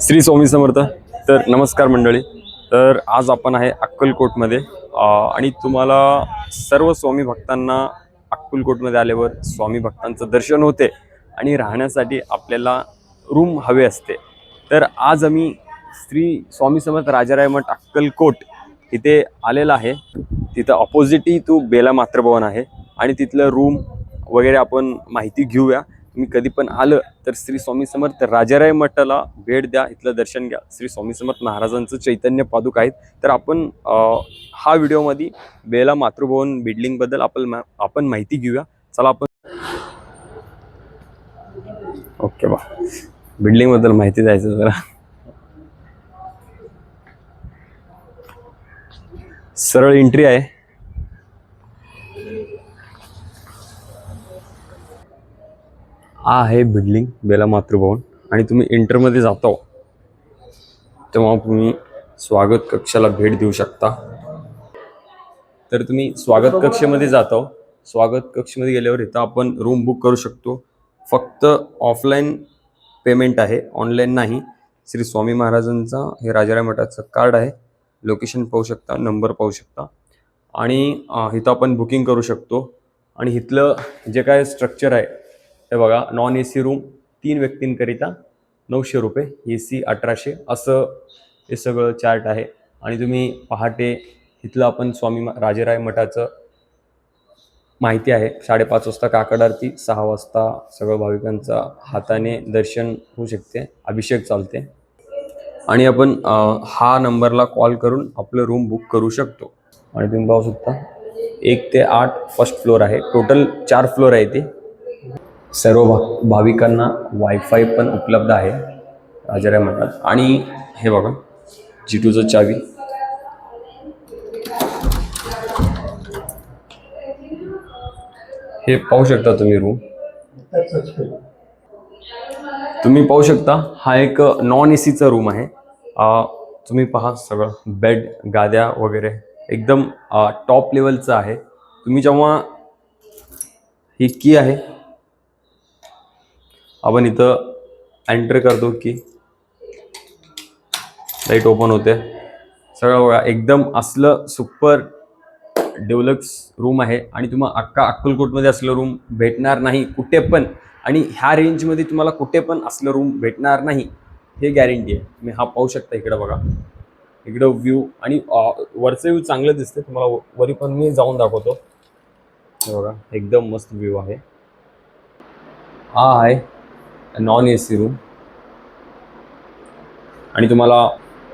श्री स्वामी समर्थ. तर नमस्कार मंडळी. तर आज आपण आहे अक्कलकोटमध्ये. आणि तुम्हाला सर्व स्वामी भक्तांना अक्कलकोटमध्ये आल्यावर स्वामी भक्तांचं दर्शन होते आणि राहण्यासाठी आपल्याला रूम हवे असते. तर आज आम्ही श्री स्वामी समर्थ राजाराय मठ अक्कलकोट इथे आलेला आहे. तिथं अपोजिटही तू बेला मातृभवन आहे. आणि तिथलं रूम वगैरे आपण माहिती घेऊया. तुम्ही कधी पण आलं तर श्री स्वामी समर्थ राजाराय मठाला भेट द्या इथलं दर्शन घ्या. श्री स्वामी समर्थ महाराजांचं चैतन्य पादुक आहेत. तर आपण हा व्हिडिओमध्ये बेला मातृभवन बिल्डिंगबद्दल आपण मा- आपण माहिती घेऊया. चला आपण ओके बा. बिल्डिंगबद्दल माहिती द्यायचं जरा. सरळ एंट्री आहे. हा आहे बिल्डिंग बेला मातृभवन आणि तुम्ही इंटरमध्ये जातो तेव्हा तुम्ही स्वागत कक्षाला भेट देऊ शकता. तर तुम्ही स्वागत कक्षेमध्ये जातो. स्वागत कक्षमध्ये गेल्यावर इथं आपण रूम बुक करू शकतो. फक्त ऑफलाईन पेमेंट आहे ऑनलाईन नाही. श्री स्वामी महाराजांचा हे राजाराय मठाचं कार्ड आहे. लोकेशन पाहू शकता नंबर पाहू शकता. आणि इथं आपण बुकिंग करू शकतो. आणि इथलं जे काय स्ट्रक्चर आहे हे बघा नॉन ए सी रूम तीन व्यक्तींकरिता नऊशे रुपये ए सी अठराशे असं हे सगळं चार्ट आहे. आणि तुम्ही पहाटे इथलं आपण स्वामी मा- राजेराय मठाचं माहिती आहे. साडेपाच वाजता काकड आरती सहा वाजता सगळं भाविकांचा हाताने दर्शन होऊ शकते अभिषेक चालते. आणि आपण हा नंबरला कॉल करून आपलं रूम बुक करू शकतो. आणि तुम्ही पाहू शकता एक ते आठ फर्स्ट फ्लोअर आहे. टोटल चार फ्लोअर आहे ते. सर्व भा भाविकांना वायफाय पण उपलब्ध आहे राजाराय म्हणतात आणि हे बघा जी टूचं चावी. हे पाहू शकता तुम्ही रूम तुम्ही पाहू शकता हा एक नॉन ए सीचा रूम आहे. तुम्ही पहा सगळं बेड गाद्या वगैरे एकदम टॉप लेवलचं आहे. तुम्ही जेव्हा ही की आहे आपण इथं एंटर करतो की लाइट ओपन होते. सगळं एकदम असलं सुपर डेव्हलप्स रूम आहे. आणि तुम्हाला अक्का अक्कलकोटमध्ये असलं रूम भेटणार नाही कुठे पण. आणि ह्या रेंजमध्ये तुम्हाला कुठे पण असलं रूम भेटणार नाही हे गॅरंटी आहे. तुम्ही हा पाहू शकता इकडं बघा. इकडं व्ह्यू आणि वरचं व्ह्यू चांगलं दिसते तुम्हाला वरी पण मी जाऊन दाखवतो. हे बघा एकदम मस्त व्ह्यू आहे. हा आहे. नॉन ए सी रूम आणि तुम्हाला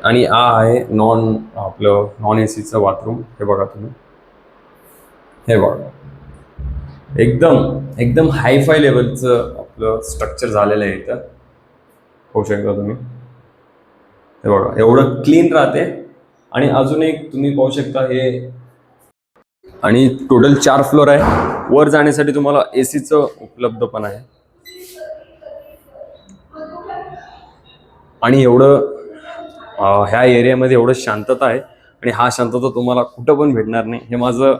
आणि हा आहे नॉन आपलं नॉन ए सीचं बाथरूम हे बघा तुम्ही. हे बघा. एकदम एकदम हायफाय लेवलचं आपलं स्ट्रक्चर झालेलं आहे इथं. होऊ शकता तुम्ही. हे बघा एवढं क्लीन राहते. आणि अजून एक तुम्ही पाहू शकता हे. आणि टोटल चार फ्लोअर आहे. वर जाण्यासाठी तुम्हाला ए सीचं उपलब्ध पण आहे. आणि एवढं ह्या एरियामध्ये एवढं शांतता आहे आणि हा शांतता तुम्हाला कुठं पण भेटणार नाही हे माझं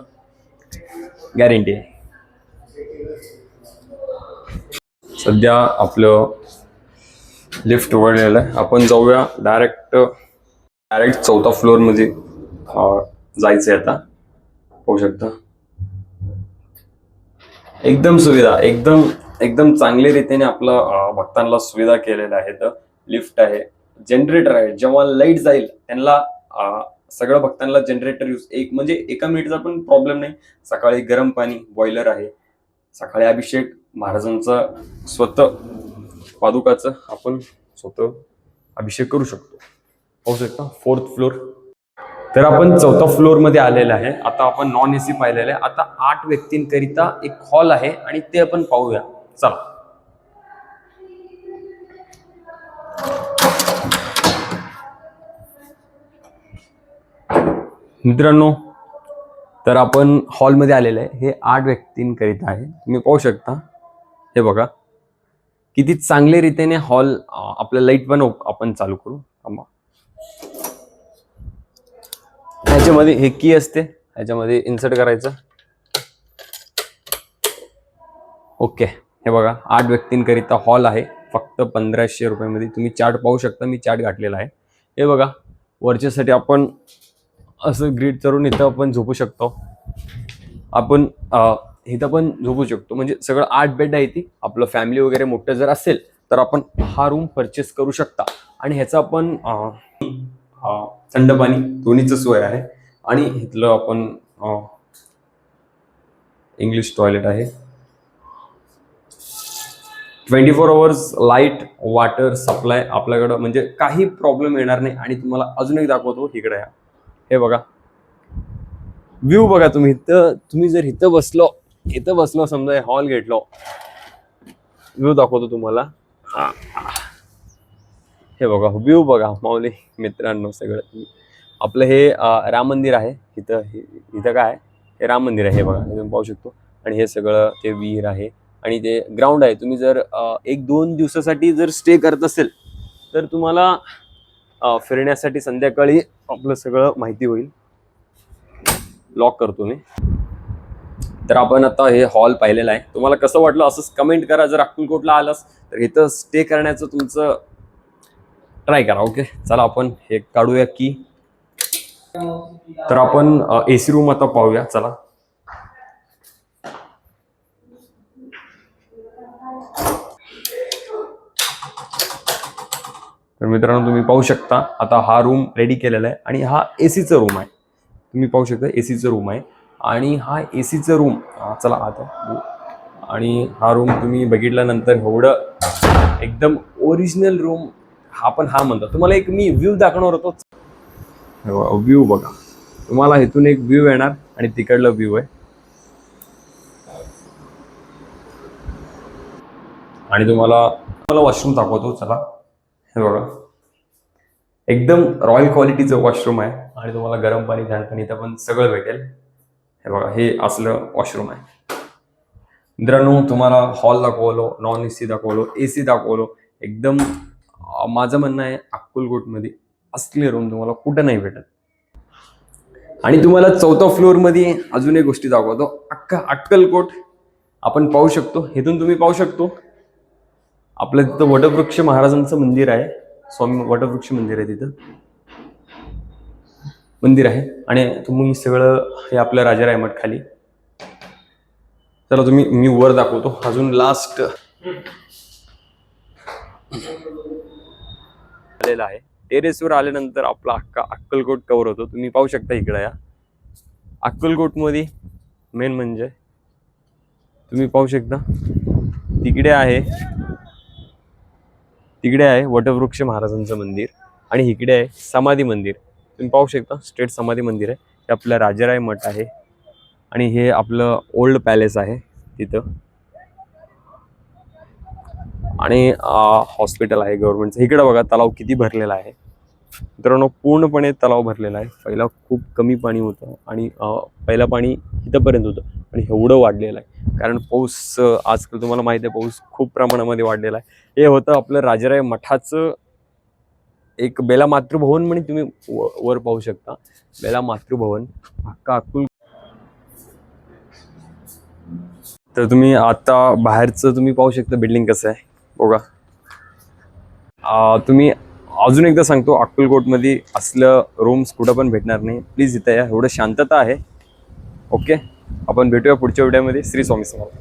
गॅरंटी आहे. सध्या आपलं लिफ्ट उघडलेलं आहे. आपण जाऊया डायरेक्ट डायरेक्ट चौथा फ्लोअरमध्ये जायचं आहे आता. पाहू शकता. एकदम सुविधा एकदम एकदम चांगल्या रीतीने आपलं भक्तांना सुविधा केलेल्या आहेत. लिफ्ट आहे जनरेटर आहे जेव्हा लाइट जाईल त्यांना सगळं भक्तांना जनरेटर यूज एक म्हणजे एका मिनिटचा पण प्रॉब्लेम नाही. सकाळी गरम पाणी बॉयलर आहे. सकाळी अभिषेक महाराजांचा स्वतः पादुकाचं आपण स्वतः अभिषेक करू शकतो. पाहू शकता फोर्थ फ्लोअर तर आपण चौथा फ्लोअरमध्ये आहे. आता आपण नॉन एसी पाहिलेलं आहे. आता आठ व्यक्तींकरिता एक हॉल आहे आणि ते आपण पाहूया. चला. मित्रांनो तर आपण हॉलमध्ये आलेलं आहे. हे आठ व्यक्तींकरिता आहे. तुम्ही पाहू शकता. हे बघा. किती चांगल्या रीतीने हॉल आपलं लाइट पण आपण चालू करू. थांबा. ह्याच्यामध्ये हे की असते. ह्याच्यामध्ये इन्सर्ट करायचं. ओके. हे बघा. आठ व्यक्तींकरिता हॉल आहे. फक्त पंधराशे रुपयामध्ये. तुम्ही चार्ट पाहू शकता. मी चार्ट घातलेला आहे. हे बघा. वरच्यासाठी आपण असं ग्रीड करून इथं आपण झोपू शकतो. आपण इथं पण झोपू शकतो. म्हणजे सगळं आठ बेड आहे ती. आपलं फॅमिली वगैरे मोठं जर असेल तर आपण हा रूम परचेस करू शकता. आणि ह्याचा आपण थंड पाणी दोन्हीचं सोय आहे. आणि इथलं आपण इंग्लिश टॉयलेट आहे. Twenty four hours light water supply आपल्याकडं. म्हणजे काही प्रॉब्लेम येणार नाही. आणि तुम्हाला अजून एक दाखवतो. इकडे या. हे बघा. व्ह्यू बघा तुम्ही. इथं तुम्ही जर इथं बसलो इथं बसलो समजा हॉल घेतलो. व्ह्यू दाखवतो तुम्हाला. हे. बघा व्ह्यू बघा माऊली मित्रांनो सगळं. आपलं हे राम मंदिर आहे. इथं इथं काय आहे? हे राम मंदिर आहे हे बघा. हे तुम्ही पाहू शकतो. आणि हे सगळं ते विहीर आहे. आणि ते ग्राउंड आहे. तुम्ही जर एक दोन दिवसासाठी जर स्टे करत असेल तर तुम्हाला फिरण्यासाठी संध्याकाळी आपलं सगळं माहिती होईल. लॉक करतो मी. तर आपण आता हे हॉल पाहिलेलं आहे. तुम्हाला कसं वाटलं असंच कमेंट करा. जर अक्कलकोटला आलास तर इथं स्टे करण्याचं तुमचं ट्राय करा ओके चला आपण हे काढूया की. तर आपण ए सी रूम आता पाहूया. चला. तर मित्रांनो तुम्ही पाहू शकता आता हा रूम रेडी केलेला आहे आणि हा ए सीचा रूम आहे. तुम्ही पाहू शकता ए सीचा रूम आहे. आणि हा ए सीचा रूम चला आता. आणि हा रूम तुम्ही बघितल्यानंतर एवढं एकदम ओरिजिनल रूम हा पण हा म्हणतो तुम्हाला एक मी व्ह्यू दाखवणार होतो. हो, व्ह्यू बघा. तुम्हाला इथून एक व्ह्यू येणार आणि तिकडला व्ह्यू आहे. आणि तुम्हाला तुम्हाला वॉशरूम दाखवतो चला. हे बघा. एकदम रॉयल क्वालिटीचं वॉशरूम आहे. आणि तुम्हाला गरम पाणी थंड पाणी इथं पण सगळं भेटेल. हे बघा हे असलं वॉशरूम आहे. मित्रांनो तुम्हाला हॉल दाखवलो नॉन ए सी दाखवलो ए सी दाखवलो. एकदम माझं म्हणणं आहे अक्कलकोटमध्ये असले रूम तुम्हाला कुठं नाही भेटत. आणि तुम्हाला चौथ्या फ्लोअरमध्ये अजून एक गोष्टी दाखवतो. अख्खा अक्कलकोट आपण पाहू शकतो. इथून तुम्ही पाहू शकतो. आपलं तिथं वटवृक्ष महाराजांचं मंदिर आहे. स्वामी वटवृक्ष मंदिर आहे तिथं. मंदिर आहे. आणि तुम्ही सगळं हे आपल्या राजा रायमठ खाली चला तुम्ही मी वर दाखवतो. अजून लास्ट आलेला आहे. टेरेसवर आल्यानंतर आपला अख्खा अक्कलकोट कवर होतो. तुम्ही पाहू शकता इकडं या. अक्कलकोटमध्ये मेन म्हणजे तुम्ही पाहू शकता. तिकडे आहे. तिकडे आहे वटवृक्ष महाराजांचं मंदिर आणि इकडे आहे समाधी मंदिर. तुम्ही पाहू शकता स्टेट समाधी मंदिर आहे. हे आपलं राजाराय मठ आहे आणि हे आपलं ओल्ड पॅलेस आहे तिथं. आणि हॉस्पिटल आहे गव्हर्नमेंटचं. इकडं बघा तलाव किती भरलेला आहे. मित्रांनो पूर्णपणे तलाव भरलेला आहे. पहिला खूप कमी पाणी होतं आणि पहिलं पहिला पाणी इथंपर्यंत होतं. आणि एवढं वाढलेलं आहे. कारण पाऊस आजकाल तुम्हाला माहिती आहे पाऊस खूप प्रमाणामध्ये वाढलेला आहे. हे होतं आपलं राजाराय मठाचं एक बेला मातृभवन म्हणजे तुम्ही वर पाहू शकता. बेला मातृभवन अक्का अक्कल तर तुम्ही आता बाहेरचं तुम्ही पाहू शकता बिल्डिंग कसं आहे. बघा. तुम्ही अजून एकदा सांगतो अक्कलकोटमध्ये असलं रूम्स कुठं पण भेटणार नाही. प्लीज इथं या एवढं शांतता आहे. ओके आपण भेटूया पुढच्या व्हिडिओमध्ये. श्री स्वामी समर्थ.